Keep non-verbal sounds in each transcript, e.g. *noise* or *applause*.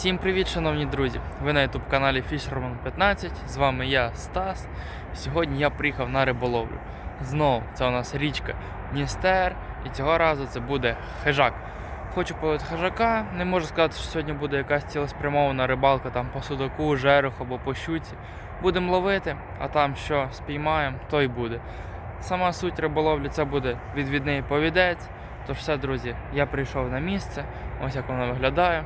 Всім привіт, шановні друзі! Ви на youtube каналі Fisherman 15. З вами я, Стас. Сьогодні я приїхав на риболовлю. Знову це у нас річка Дністер, і цього разу це буде хижак. Хочу половити хижака. Не можу сказати, що сьогодні буде якась цілеспрямована рибалка там по судаку, жереху або по щуці. Будемо ловити, а там що спіймаємо, то й буде. Сама суть риболовлі це буде відвідний повідець. Тож все, друзі, я прийшов на місце, ось як воно виглядає.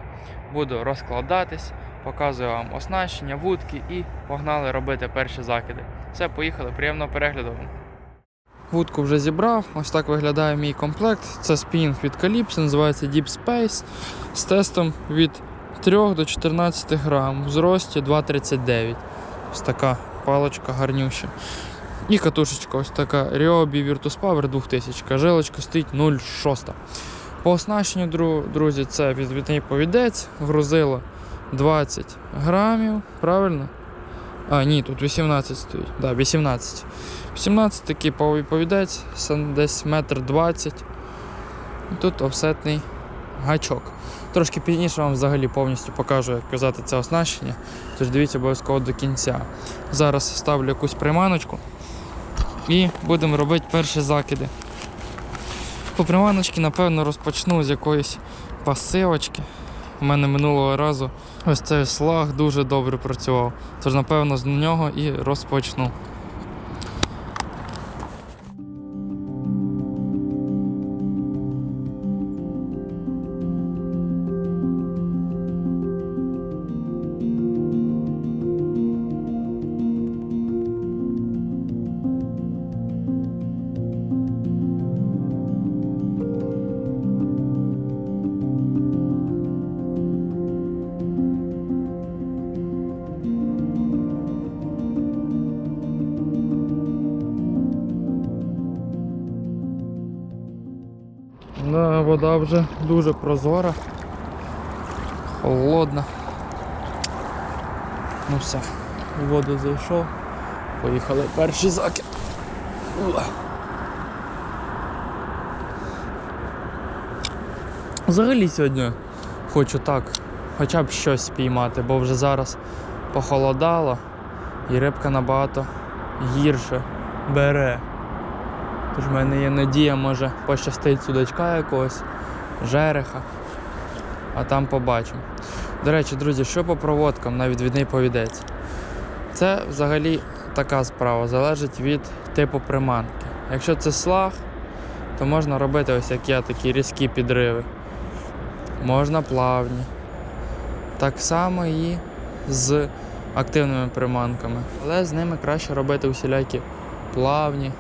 Буду розкладатись, показую вам оснащення, вудки і погнали робити перші закиди. Все, поїхали, приємного перегляду. Вудку вже зібрав, ось так виглядає мій комплект. Це спінг від Calypso, називається Deep Space з тестом від 3 до 14 грам, в зрості 2,39. Ось така паличка гарнюща. І катушечка ось така Ryobi Virtus Power 2000. Жилочка стоїть 0,6. По оснащенню, друзі, це відвідний повідець, грузило 20 грамів, правильно? А, ні, тут 18 стоїть. Да, 18. 18 такий повідець, десь метр 20. І тут офсетний гачок. Трошки пізніше вам взагалі повністю покажу, як казати це оснащення. Тож дивіться обов'язково до кінця. Зараз ставлю якусь приманочку і будемо робити перші закиди. По приманочки, напевно, розпочну з якоїсь пасивочки. У мене минулого разу ось цей слаг дуже добре працював. Тож, напевно, з нього і розпочну. Вода вже дуже прозора, холодна. Ну все, в воду зайшов. Поїхали перший закид. Взагалі сьогодні хочу так, хоча б щось спіймати, бо вже зараз похолодало і рибка набагато гірше бере. Тож в мене є надія, може пощастить судачка якогось, жереха, а там побачимо. До речі, друзі, що по проводкам на відвідний повідець? Це взагалі така справа, залежить від типу приманки. Якщо це слаг, то можна робити ось як я такі різкі підриви. Можна плавні. Так само і з активними приманками. Але з ними краще робити усілякі плавні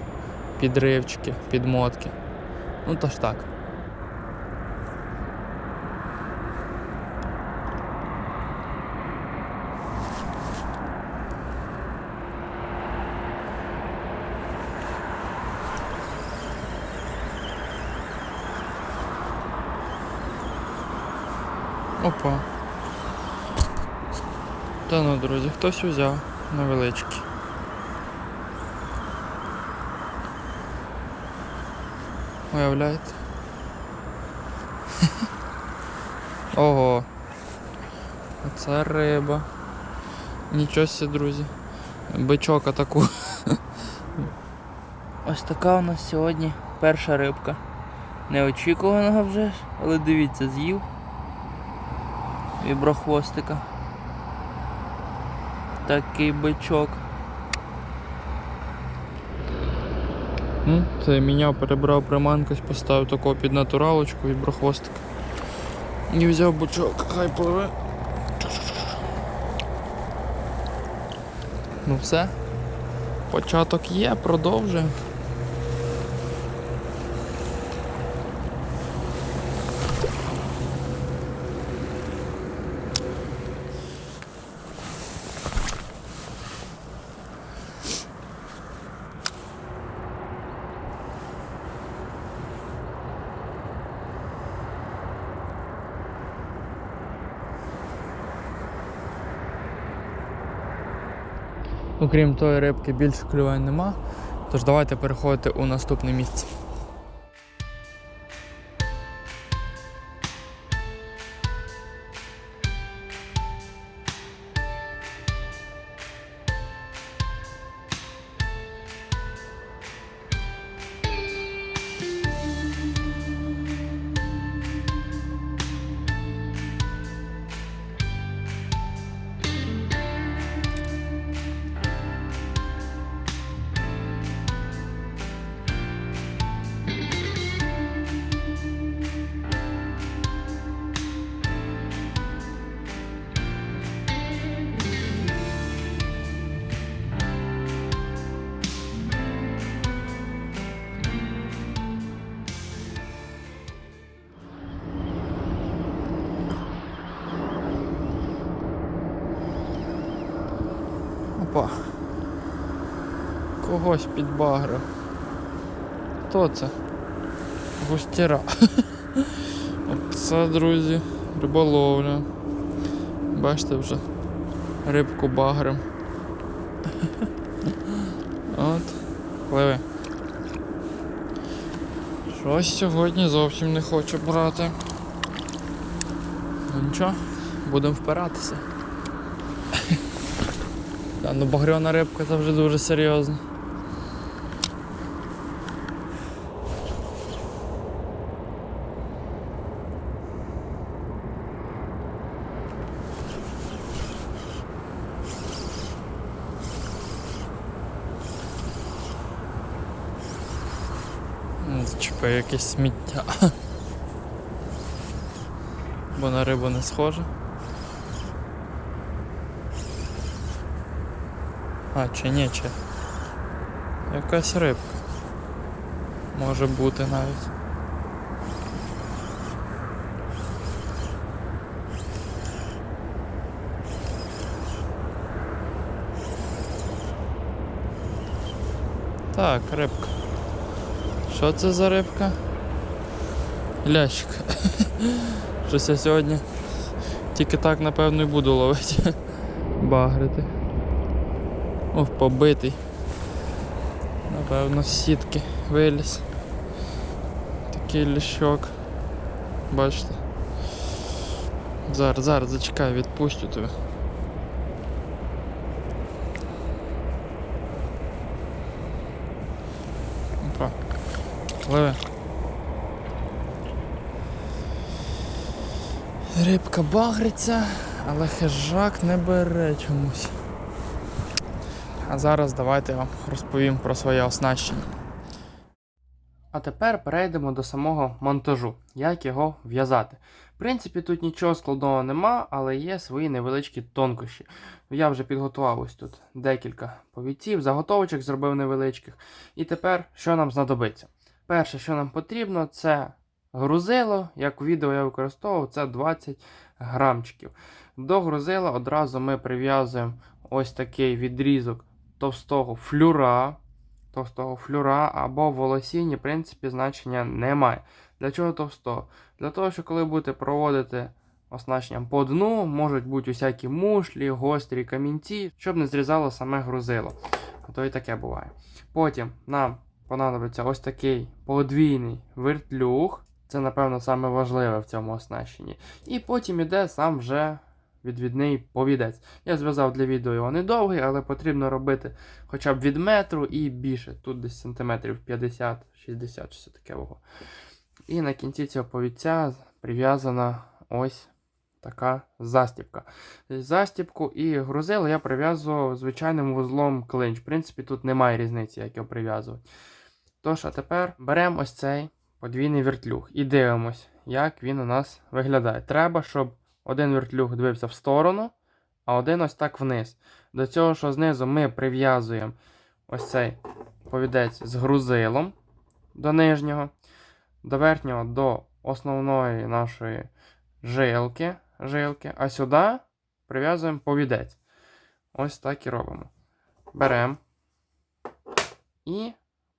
підривчики, підмотки. Ну то ж так. Опа. Та ну, друзі, хтось взяв невеличкий. Уявляєте? *laughs* Ого. Оце риба. Нічого себе, друзі. Бичок атаку. *laughs* Ось така у нас сьогодні перша рибка. Неочікуваного вже, але дивіться, з'їв. Віброхвостика. Такий бичок. Ну, це міняв, перебрав приманку, поставив такого під натуралочку і брохвостик. І взяв бучок, хай пливе. Ну все. Початок є, продовжуємо. Окрім тої рибки більше клювань нема. Тож давайте переходити у наступне місце. Когось підбагрив. Хто це? Густіра. *laughs* Оце, друзі, риболовля. Бачите вже рибку багрем. *laughs* От, пливи. Щось сьогодні зовсім не хочу брати. Ну нічого, будемо впиратися. *laughs* Та, ну багряна рибка це вже дуже серйозно. Ну, якесь сміття. *laughs* Бо на рибу не схоже. А, чи ні, чи. Якась рибка. Може бути навіть. Так, рибка. Що це за рибка? Лящик. *laughs* Щось я сьогодні тільки так, напевно, і буду ловити. *laughs* Багрити. О, побитий. Напевно, з сітки виліз. Такий ліщок. Бачите? Зараз, зараз зачекай, відпустю тебе. Опа. Пливе. Рибка багриться, але хижак не бере чомусь. А зараз давайте я вам розповім про своє оснащення. А тепер перейдемо до самого монтажу, як його в'язати. В принципі, тут нічого складного нема, але є свої невеличкі тонкощі. Я вже підготував ось тут декілька повідців, заготовочок зробив невеличких. І тепер що нам знадобиться? Перше, що нам потрібно, це грузило. Як у відео я використовував, це 20 грамчиків. До грузила одразу ми прив'язуємо ось такий відрізок товстого флюра. Товстого флюра або волосіння, в принципі, значення немає. Для чого товстого? Для того, що коли будете проводити оснащенням по дну, можуть бути усякі мушлі, гострі камінці, щоб не зрізало саме грузило. А то і таке буває. Потім нам понадобиться ось такий подвійний вертлюг. Це, напевно, саме важливе в цьому оснащенні. І потім іде сам вже відвідний повідець. Я зв'язав для відео його недовгий, але потрібно робити хоча б від метру і більше. Тут десь сантиметрів 50-60, щось таке. І на кінці цього повідця прив'язана ось така застібка. Застібку і грузило я прив'язував звичайним вузлом клинч. В принципі, тут немає різниці, як його прив'язувати. Тож, а тепер беремо ось цей подвійний вертлюг і дивимось, як він у нас виглядає. Треба, щоб один вертлюг дивився в сторону, а один ось так вниз. До цього, що знизу ми прив'язуємо ось цей повідець з грузилом до нижнього, до верхнього до основної нашої жилки, жилки, а сюди прив'язуємо повідець. Ось так і робимо. Беремо і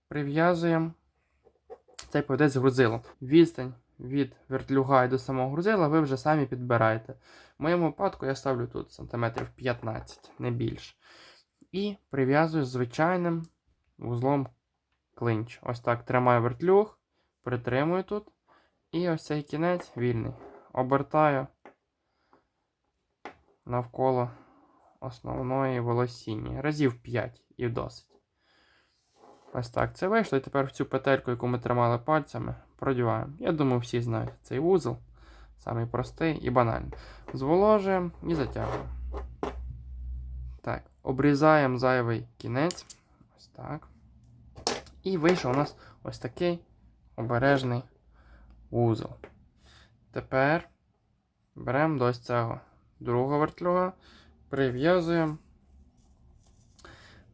прив'язуємо цей повідець з грузилом. Відстань від вертлюга і до самого грузила ви вже самі підбираєте. В моєму випадку я ставлю тут сантиметрів 15, не більше. І прив'язую звичайним вузлом клинч. Ось так тримаю вертлюг, притримую тут. І ось цей кінець вільний. Обертаю навколо основної волосіння. Разів 5 і досить. Ось так це вийшло. І тепер в цю петельку, яку ми тримали пальцями, продіваємо. Я думаю, всі знають цей вузол. Самий простий і банальний. Зволожуємо і затягуємо. Так, обрізаємо зайвий кінець. Ось так. І вийшов у нас ось такий обережний вузол. Тепер беремо до цього другого вертлюга, прив'язуємо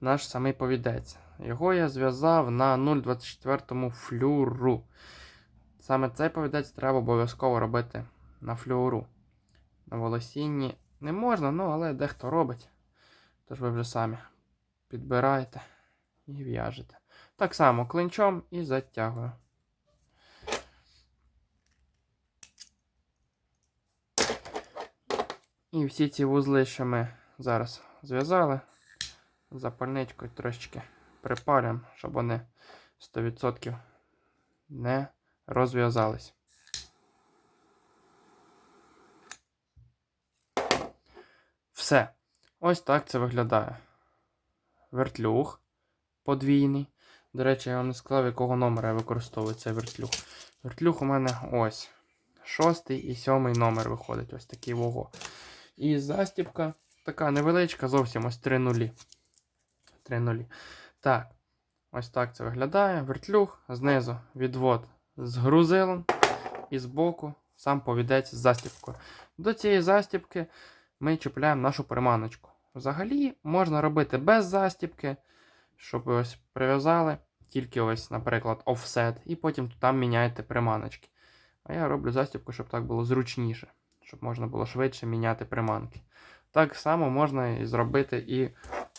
наш самий повідець. Його я зв'язав на 0,24 флюру. Саме цей повідець треба обов'язково робити на флюру. На волосінні не можна, ну але дехто робить. Тож ви вже самі підбираєте і в'яжете. Так само клинчом і затягую. І всі ці вузли, що ми зараз зв'язали, запальничкою трошечки припалюємо, щоб вони 100% не розв'язались. Все. Ось так це виглядає. Вертлюг подвійний. До речі, я вам не сказав, якого номера я використовую цей вертлюг. Вертлюг у мене ось. Шостий і сьомий номер виходить. Ось такий вого. І застібка така невеличка, зовсім ось 3 нулі. 3 нулі. Так. Ось так це виглядає. Вертлюг, знизу відвод з грузилом і збоку сам повідець з застібкою. До цієї застібки ми чіпляємо нашу приманочку. Взагалі можна робити без застібки, щоб ось прив'язали, тільки ось, наприклад, офсет, і потім там міняєте приманочки. А я роблю застібку, щоб так було зручніше, щоб можна було швидше міняти приманки. Так само можна і зробити і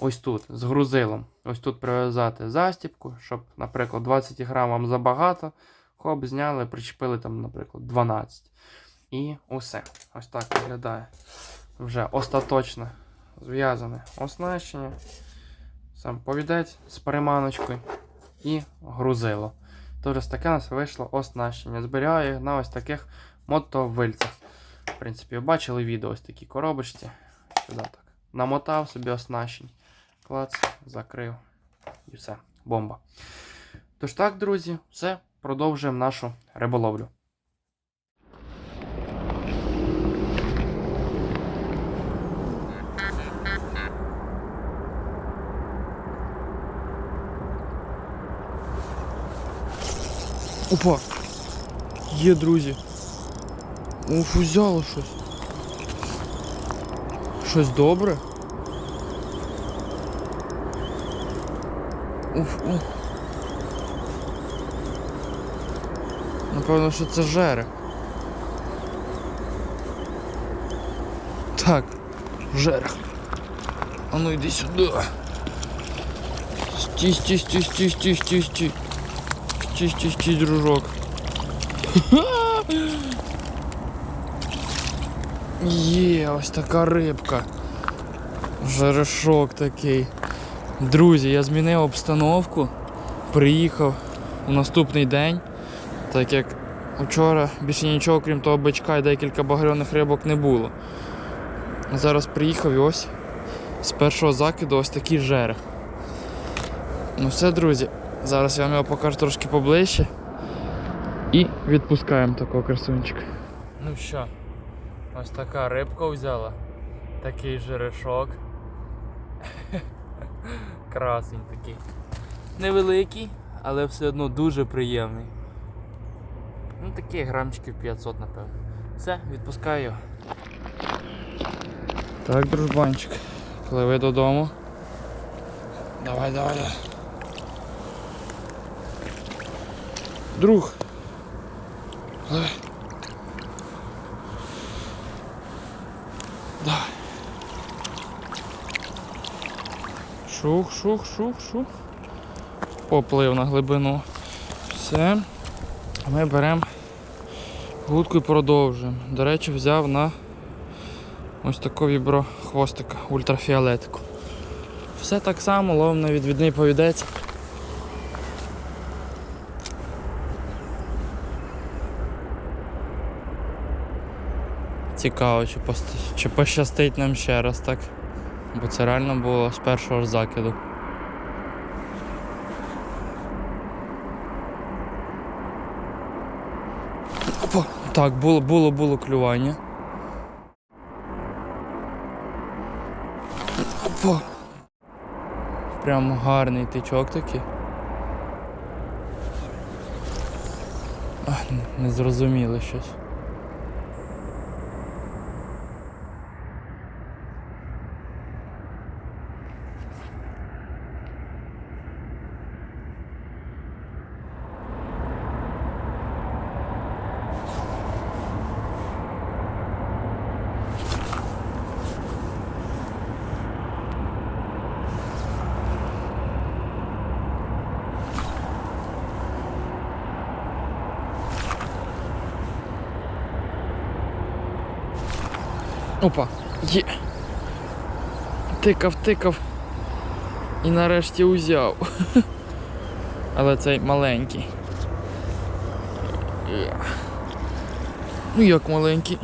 ось тут з грузилом. Ось тут прив'язати застібку, щоб, наприклад, 20 грам вам забагато. Хоп, зняли, причепили там, наприклад, 12. І усе. Ось так виглядає. Вже остаточно зв'язане оснащення. Сам повідець з переманочкою і грузило. Тож таке у нас вийшло оснащення. Зберігаю на ось таких мотовильцях. В принципі, бачили відео ось такі коробочці. Сюди так. Намотав собі оснащень. Клац, закрив. І все. Бомба. Тож так, друзі, все. Продовжуємо нашу риболовлю. Опа! Є, друзі. Уф, взяло щось. Щось добре. Напевно, що це жерех. Так, жерех. А ну йди сюди. Стій, стій, стій, стій, стій, стій, стій. Стій, стій, стій, дружок. *laughs* Є, ось така рибка. Жерешок такий. Друзі, я змінив обстановку. Приїхав у наступний день, так як вчора більше нічого, крім того бичка і декілька багряних рибок не було. Зараз приїхав і ось з першого закиду ось такий жерех. Ну все, друзі, зараз я вам його покажу трошки поближче. І відпускаємо такого красунчика. Ну що, ось така рибка взяла. Такий жерешок. Красень такий. Невеликий, але все одно дуже приємний. Ну такий грамчиків 500, напевно. Все, відпускаю. Так, дружбанчик, пливи додому. Давай, давай. Друг. Давай. Шух, шух, шух, шух. Поплив на глибину. Все. Ми беремо гудку і продовжуємо. До речі, взяв на ось таку вібро хвостика ультрафіолетику. Все так само, ловимо на відвідний повідець. Цікаво, чи пощастить нам ще раз так. Бо це реально було з першого ж закиду. Опа! Так, було, було, було клювання. Опа! Прям гарний тичок такий. А, не- не зрозуміло щось. Опа, є. Тикав, тикав. І нарешті узяв. *laughs* Але цей маленький. Ну як маленький.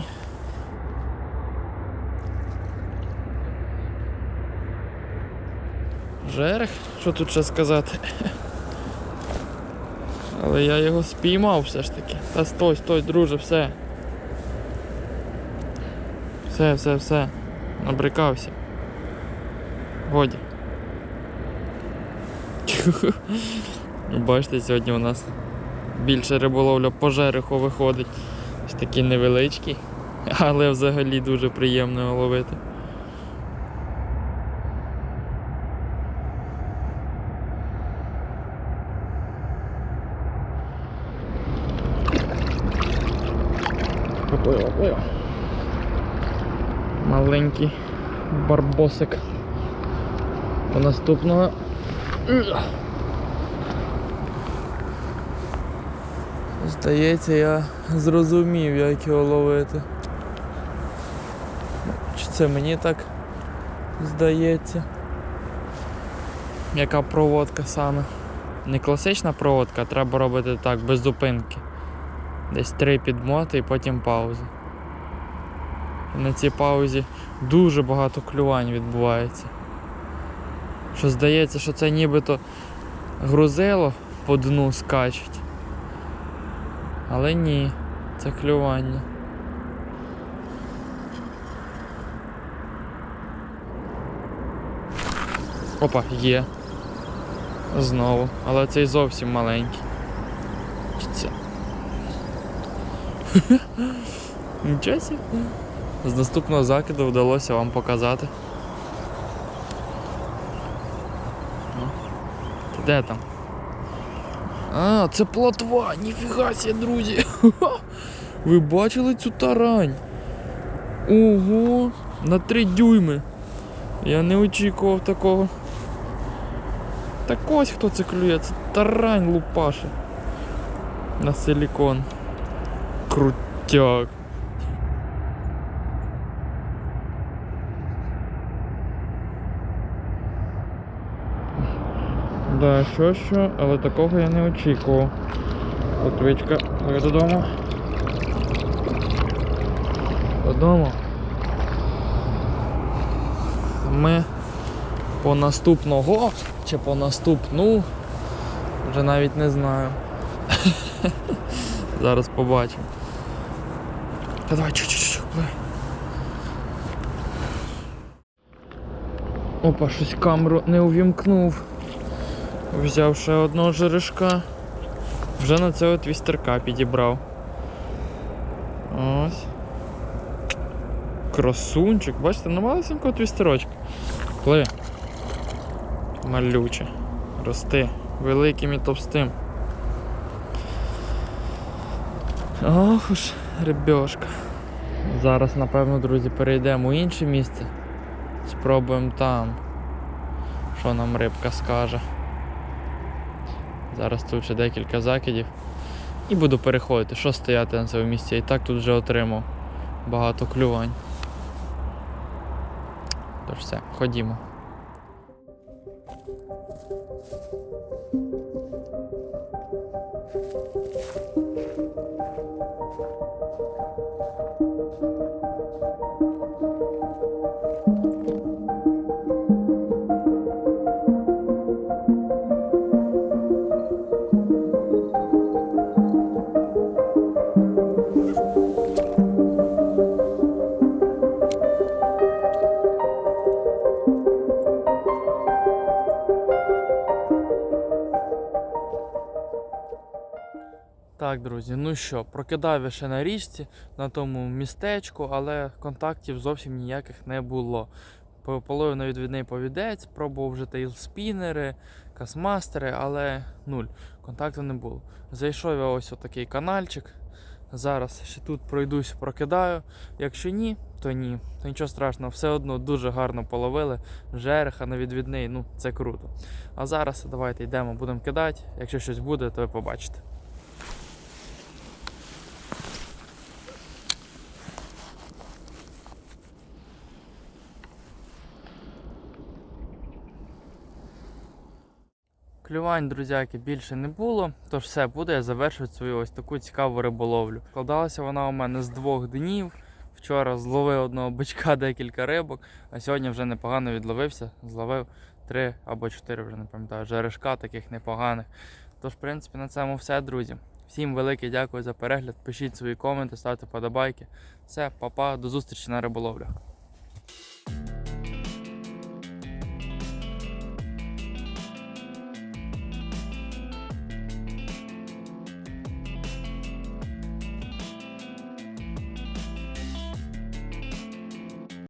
Жерех, що тут ще сказати? *laughs* Але я його спіймав все ж таки. Та стой, стой, друже, все. Все, все, все. Набрикався. Годі. *laughs* Ну, Бачите, сьогодні у нас більше риболовля по жереху виходить. Ось такі невеличкі, але взагалі дуже приємно ловити. Поплив, поплив. Маленький барбосик. До наступного. Здається, я зрозумів, як його ловити. Чи це мені так здається? Яка проводка саме? Не класична проводка, треба робити так, без зупинки. Десь три підмоти і потім пауза. На цій паузі дуже багато клювань відбувається. Що здається, що це нібито грузило по дну скачуть. Але ні, це клювання. Опа, є. Знову. Але цей зовсім маленький. *laughs* Нічого сі. З наступного закиду вдалося вам показати. Ну, де там? А, це плотва, ніфіга сі, друзі. *laughs* Ви бачили цю тарань? Ого, на 3 дюйми. Я не очікував такого. Так ось хто це клює, це тарань лупаше. На силікон. Крутяк. Да, що що, але такого я не очікував. Котвичка, ви додому. Додому. Ми по наступного чи по наступну вже навіть не знаю. *laughs* Зараз побачимо. Та давай чу-чу-чу, пливи. Опа, щось камеру не увімкнув. Взяв ще одного жерешка. Вже на цього твістерка підібрав. Ось. Красунчик, бачите, на малесенького твістерочка. Пливи. Малюче. Рости. Великим і товстим. Ох уж, рибьошка. Зараз, напевно, друзі, перейдемо у інше місце. Спробуємо там. Що нам рибка скаже. Зараз тут ще декілька закидів. І буду переходити, що стояти на цьому місці. І так тут вже отримав багато клювань. Тож все, ходімо. Так, друзі, ну що, прокидав я ще на річці, на тому містечку, але контактів зовсім ніяких не було. По- Половив на відвідний повідець, пробував вже тейлспінери, касмастери, але нуль. Контакту не було. Зайшов я ось отакий канальчик. Зараз ще тут пройдусь, прокидаю. Якщо ні, то ні. То нічого страшного, все одно дуже гарно половили. Жереха на відвідний, ну це круто. А зараз давайте йдемо, будемо кидати. Якщо щось буде, то ви побачите. Клювань, друзяки, більше не було, тож все буде я завершувати свою ось таку цікаву риболовлю. Складалася вона у мене з двох днів. Вчора зловив одного бичка декілька рибок, а сьогодні вже непогано відловився. Зловив три або чотири, вже не пам'ятаю, жерешка таких непоганих. Тож, в принципі, на цьому все, друзі. Всім велике дякую за перегляд. Пишіть свої коменти, ставте подобайки. Все, па-па, до зустрічі на риболовлях.